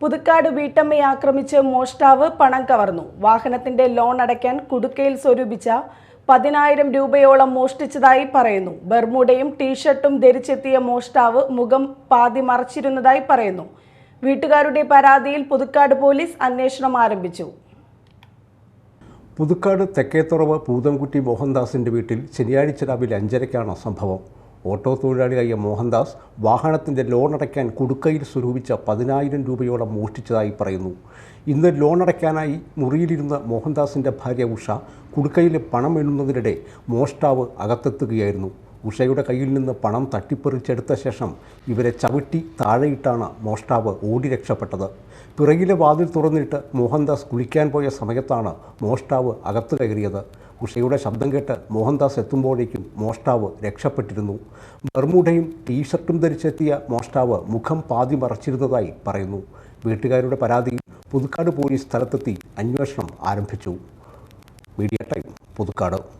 പുതുക്കാട് വീട്ടമ്മയെ ആക്രമിച്ച് മോഷ്ടാവ് പണം കവർന്നു. വാഹനത്തിന്റെ ലോൺ അടയ്ക്കാൻ കുടുക്കയിൽ സ്വരൂപിച്ച പതിനായിരം രൂപയോളം മോഷ്ടിച്ചതായി പറയുന്നു. ബർമുഡയും ടീഷർട്ടും ധരിച്ചെത്തിയ മോഷ്ടാവ് മുഖം പാതി മറച്ചിരുന്നതായി പറയുന്നു. വീട്ടുകാരുടെ പരാതിയിൽ പുതുക്കാട് പോലീസ് അന്വേഷണം ആരംഭിച്ചു. പുതുക്കാട് തെക്കേത്തുറവ് പൂതംകുട്ടി മോഹൻദാസിന്റെ വീട്ടിൽ ശനിയാഴ്ച രാവിലെ അഞ്ചരയ്ക്കാണ് സംഭവം. ഓട്ടോ തൊഴിലാളിയായ മോഹൻദാസ് വാഹനത്തിന്റെ ലോൺ അടയ്ക്കാൻ കുടുക്കയിൽ സ്വരൂപിച്ച പതിനായിരം രൂപയോളം മോഷ്ടിച്ചതായി പറയുന്നു. ഇന്ന് ലോൺ അടയ്ക്കാനായി മുറിയിലിരുന്ന മോഹൻദാസിന്റെ ഭാര്യ ഉഷ കുടുക്കയിൽ പണം എണ്ണുന്നതിനിടെ മോഷ്ടാവ് അകത്തെത്തുകയായിരുന്നു. ഉഷയുടെ കയ്യിൽ നിന്ന് പണം തട്ടിപ്പറിച്ചെടുത്ത ശേഷം ഇവരെ ചവിട്ടി താഴെയിട്ടാണ് മോഷ്ടാവ് ഓടി രക്ഷപ്പെട്ടത്. പിറകിലെ വാതിൽ തുറന്നിട്ട് മോഹൻദാസ് കുളിക്കാൻ പോയ സമയത്താണ് മോഷ്ടാവ് അകത്ത് കയറിയത്. ഉഷയുടെ ശബ്ദം കേട്ട് മോഹൻദാസ് എത്തുമ്പോഴേക്കും മോഷ്ടാവ് രക്ഷപ്പെട്ടിരുന്നു. ബർമുഡയും ടീഷർട്ടും ധരിച്ചെത്തിയ മോഷ്ടാവ് മുഖം പാതി മറച്ചിരുന്നതായി പറയുന്നു. വീട്ടുകാരുടെ പരാതി പുതുക്കാട് പോലീസ് സ്ഥലത്തെത്തി അന്വേഷണം ആരംഭിച്ചു. Media time Puthukkad.